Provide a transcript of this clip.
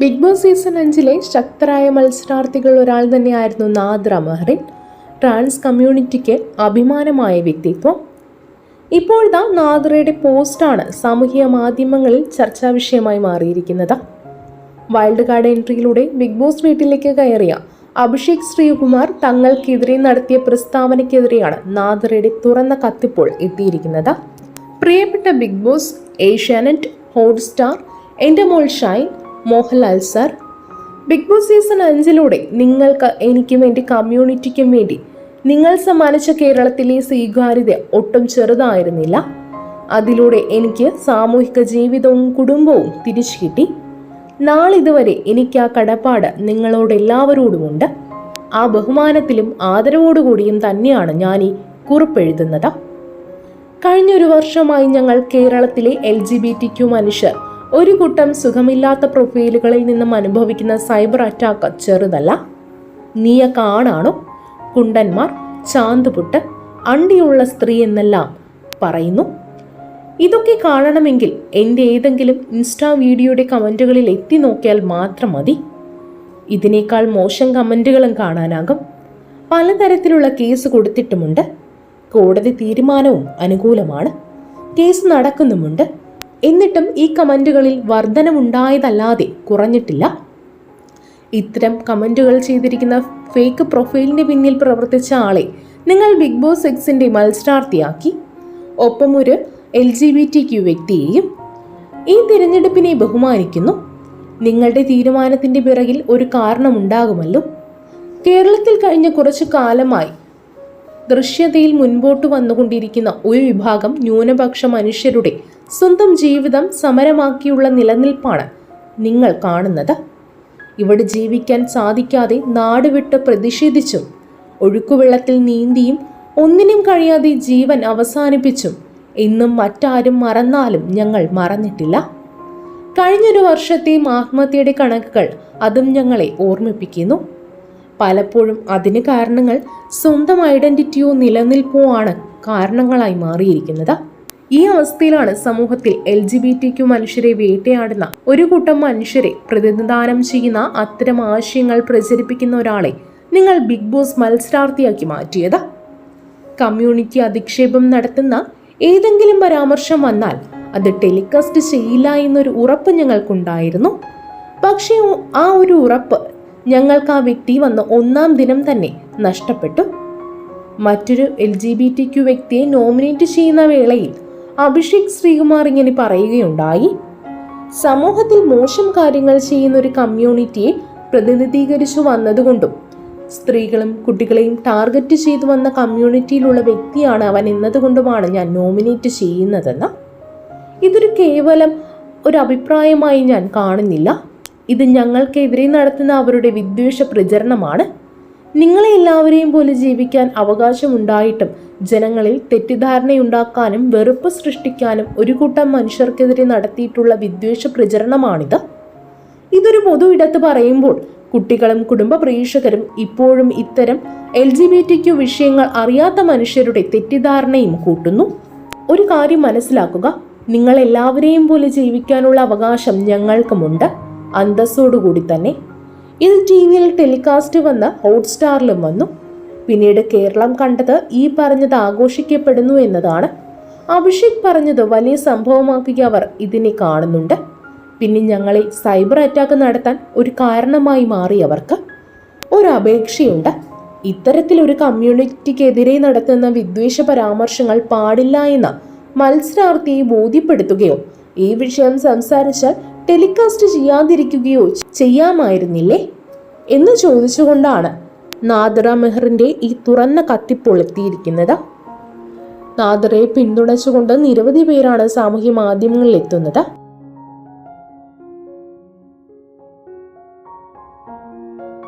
Big boss season അഞ്ചിലെ ശക്തരായ മത്സരാർത്ഥികൾ ഒരാൾ തന്നെയായിരുന്നു നാദ്ര മെഹ്റിൻ. ട്രാൻസ് കമ്മ്യൂണിറ്റിക്ക് അഭിമാനമായ വ്യക്തിത്വം. ഇപ്പോഴത്തെ നാദ്രയുടെ പോസ്റ്റാണ് സാമൂഹിക മാധ്യമങ്ങളിൽ ചർച്ചാ വിഷയമായി മാറിയിരിക്കുന്നത്. വൈൽഡ് കാർഡ് എൻട്രിയിലൂടെ ബിഗ് ബോസ് വീട്ടിലേക്ക് കയറിയ അഭിഷേക് ശ്രീകുമാർ തങ്ങൾക്കെതിരെ നടത്തിയ പ്രസ്താവനയ്ക്കെതിരെയാണ് നാദ്രയുടെ തുറന്ന കത്തിപ്പോൾ എത്തിയിരിക്കുന്നത്. പ്രിയപ്പെട്ട ബിഗ് ബോസ് ഏഷ്യാനെറ്റ് ഹോട്ട്സ്റ്റാർ എന്റെ മോൾ Shine Mohanlal sir. Bigg Boss season അഞ്ചിലൂടെ നിങ്ങൾക്ക് എനിക്കും വേണ്ടി കമ്മ്യൂണിറ്റിക്കും വേണ്ടി നിങ്ങൾ സമ്മാനിച്ച കേരളത്തിലെ സ്വീകാര്യത ഒട്ടും ചെറുതായിരുന്നില്ല. അതിലൂടെ എനിക്ക് സാമൂഹിക ജീവിതവും കുടുംബവും തിരിച്ചു കിട്ടി. നാളിതുവരെ എനിക്ക് ആ കടപ്പാട് നിങ്ങളോട് എല്ലാവരോടുമുണ്ട് ആ ബഹുമാനത്തിലും ആദരവോടുകൂടിയും തന്നെയാണ് ഞാൻ ഈ കുറിപ്പെഴുതുന്നത്. കഴിഞ്ഞൊരു വർഷമായി ഞങ്ങൾ കേരളത്തിലെ L G B T Q മനുഷ്യർ ഒരു കൂട്ടം സുഖമില്ലാത്ത പ്രൊഫൈലുകളിൽ നിന്നും അനുഭവിക്കുന്ന സൈബർ അറ്റാക്ക് ചെറുതല്ല. നീയൊക്കെ ആണാണോ കുണ്ടന്മാർ ചാന്തുപുട്ട് അണ്ടിയുള്ള സ്ത്രീ എന്നെല്ലാം പറയുന്നു. ഇതൊക്കെ കാണണമെങ്കിൽ എന്റെ ഏതെങ്കിലും ഇൻസ്റ്റാ വീഡിയോയുടെ കമന്റുകളിൽ എത്തി നോക്കിയാൽ മാത്രം മതി. ഇതിനേക്കാൾ മോശം കമന്റുകളും കാണാനാകും. പലതരത്തിലുള്ള കേസ് കൊടുത്തിട്ടുമുണ്ട്. കോടതി തീരുമാനവും അനുകൂലമാണ്. കേസ് നടക്കുന്നുമുണ്ട്. എന്നിട്ടും ഈ കമന്റുകളിൽ വർധനമുണ്ടായതല്ലാതെ കുറഞ്ഞിട്ടില്ല. ഇത്തരം കമന്റുകൾ ചെയ്തിരിക്കുന്ന ഫേക്ക് പ്രൊഫൈലിന് പിന്നിൽ പ്രവർത്തിച്ച ആളെ നിങ്ങൾ ബിഗ് ബോസ് എക്സിന്റെ മത്സരാർത്ഥിയാക്കി. ഒപ്പം ഒരു L G B T Q വ്യക്തിയെയും ഈ തിരഞ്ഞെടുപ്പിനെ ബഹുമാനിക്കുന്നു. നിങ്ങളുടെ തീരുമാനത്തിന്റെ പിറകിൽ ഒരു കാരണമുണ്ടാകുമല്ലോ. കേരളത്തിൽ കഴിഞ്ഞ കുറച്ചു കാലമായി ദൃശ്യതയിൽ മുൻപോട്ട് വന്നുകൊണ്ടിരിക്കുന്ന ഒരു വിഭാഗം ന്യൂനപക്ഷ മനുഷ്യരുടെ സ്വന്തം ജീവിതം സമരമാക്കിയുള്ള നിലനിൽപ്പാണ് നിങ്ങൾ കാണുന്നത്. ഇവിടെ ജീവിക്കാൻ സാധിക്കാതെ നാടുവിട്ട് പ്രതിഷേധിച്ചും ഒഴുക്കുവെള്ളത്തിൽ നീന്തിയും ഒന്നിനും കഴിയാതെ ജീവൻ അവസാനിപ്പിച്ചും ഇന്നും മറ്റാരും മറന്നാലും ഞങ്ങൾ മറന്നിട്ടില്ല. കഴിഞ്ഞൊരു വർഷത്തെ ആത്മഹത്യയുടെ കണക്കുകൾ അതും ഞങ്ങളെ ഓർമ്മിപ്പിക്കുന്നു. പലപ്പോഴും അതിന് കാരണങ്ങൾ സ്വന്തം ഐഡന്റിറ്റിയോ നിലനിൽപ്പോ ആണ് കാരണങ്ങളായി മാറിയിരിക്കുന്നത്. ഈ അവസ്ഥയിലാണ് സമൂഹത്തിൽ L G B T Q മനുഷ്യരെ വേട്ടയാടുന്ന ഒരു കൂട്ടം മനുഷ്യരെ പ്രതിനിധാനം ചെയ്യുന്ന അത്തരം ആശയങ്ങൾ പ്രചരിപ്പിക്കുന്ന ഒരാളെ നിങ്ങൾ ബിഗ് ബോസ് മത്സരാർത്ഥിയാക്കി മാറ്റിയത്. കമ്മ്യൂണിറ്റി അധിക്ഷേപം നടത്തുന്ന ഏതെങ്കിലും പരാമർശം വന്നാൽ അത് ടെലികാസ്റ്റ് ചെയ്യില്ല എന്നൊരു ഉറപ്പ് ഞങ്ങൾക്കുണ്ടായിരുന്നു. പക്ഷേ ആ ഒരു ഉറപ്പ് ഞങ്ങൾക്ക് ആ വ്യക്തി വന്ന് ഒന്നാം ദിനം തന്നെ നഷ്ടപ്പെട്ടു. മറ്റൊരു L G B T Q വ്യക്തിയെ നോമിനേറ്റ് ചെയ്യുന്ന വേളയിൽ അഭിഷേക് ശ്രീകുമാർ ഇങ്ങനെ പറയുകയുണ്ടായി. സമൂഹത്തിൽ മോശം കാര്യങ്ങൾ ചെയ്യുന്ന ഒരു കമ്മ്യൂണിറ്റിയെ പ്രതിനിധീകരിച്ചു വന്നതുകൊണ്ടും സ്ത്രീകളും കുട്ടികളെയും ടാർഗറ്റ് ചെയ്തു വന്ന കമ്മ്യൂണിറ്റിയിലുള്ള വ്യക്തിയാണ് അവൻ എന്നതുകൊണ്ടുമാണ് ഞാൻ നോമിനേറ്റ് ചെയ്യുന്നതെന്ന്. ഇതൊരു കേവലം ഒരു അഭിപ്രായമായി ഞാൻ കാണുന്നില്ല. ഇത് ഞങ്ങൾക്കെതിരെ നടത്തുന്ന അവരുടെ വിദ്വേഷ പ്രചരണമാണ്. നിങ്ങളെ എല്ലാവരെയും പോലെ ജീവിക്കാൻ അവകാശമുണ്ടായിട്ടും ജനങ്ങളിൽ തെറ്റിദ്ധാരണയുണ്ടാക്കാനും വെറുപ്പ് സൃഷ്ടിക്കാനും ഒരു കൂട്ടം മനുഷ്യർക്കെതിരെ നടത്തിയിട്ടുള്ള വിദ്വേഷ പ്രചരണമാണിത്. ഇതൊരു പൊതു ഇടത്ത് പറയുമ്പോൾ കുട്ടികളും കുടുംബ പ്രേക്ഷകരും ഇപ്പോഴും ഇത്തരം L G B T Q വിഷയങ്ങൾ അറിയാത്ത മനുഷ്യരുടെ തെറ്റിദ്ധാരണയും കൂട്ടുന്നു. ഒരു കാര്യം മനസ്സിലാക്കുക നിങ്ങളെല്ലാവരെയും പോലെ ജീവിക്കാനുള്ള അവകാശം ഞങ്ങൾക്കുമുണ്ട്. അന്തസ്സോടുകൂടി തന്നെ ഇത് ടി വിയിൽ ടെലികാസ്റ്റ് വന്ന ഹോട്ട്സ്റ്റാറിലും വന്നു. പിന്നീട് കേരളം കണ്ടത് ഈ പറഞ്ഞത് ആഘോഷിക്കപ്പെടുന്നു എന്നതാണ്. അഭിഷേക് പറഞ്ഞത് വലിയ സംഭവമാക്കിയ അവർ ഇതിനെ കാണുന്നുണ്ട്. പിന്നെ ഞങ്ങളെ സൈബർ അറ്റാക്ക് നടത്താൻ ഒരു കാരണമായി മാറി അവർക്ക്. ഒരു അപേക്ഷയുണ്ട്. ഇത്തരത്തിലൊരു കമ്മ്യൂണിറ്റിക്കെതിരെ നടത്തുന്ന വിദ്വേഷ പരാമർശങ്ങൾ പാടില്ല എന്ന് മത്സരാർത്ഥിയെ ബോധ്യപ്പെടുത്തുകയോ ഈ വിഷയം സംസാരിച്ചാൽ ടെലികാസ്റ്റ് ചെയ്യാതിരിക്കുകയോ ചെയ്യാമായിരുന്നില്ലേ? എന്ന് ചോദിച്ചുകൊണ്ടാണ് നാദറ മെഹറിന്റെ ഈ തുറന്ന കത്തിപ്പൊളുത്തിയിരിക്കുന്നത് നാദറയെ പിന്തുണച്ചുകൊണ്ട് നിരവധി പേരാണ് സാമൂഹ്യ മാധ്യമങ്ങളിൽ എത്തുന്നത്.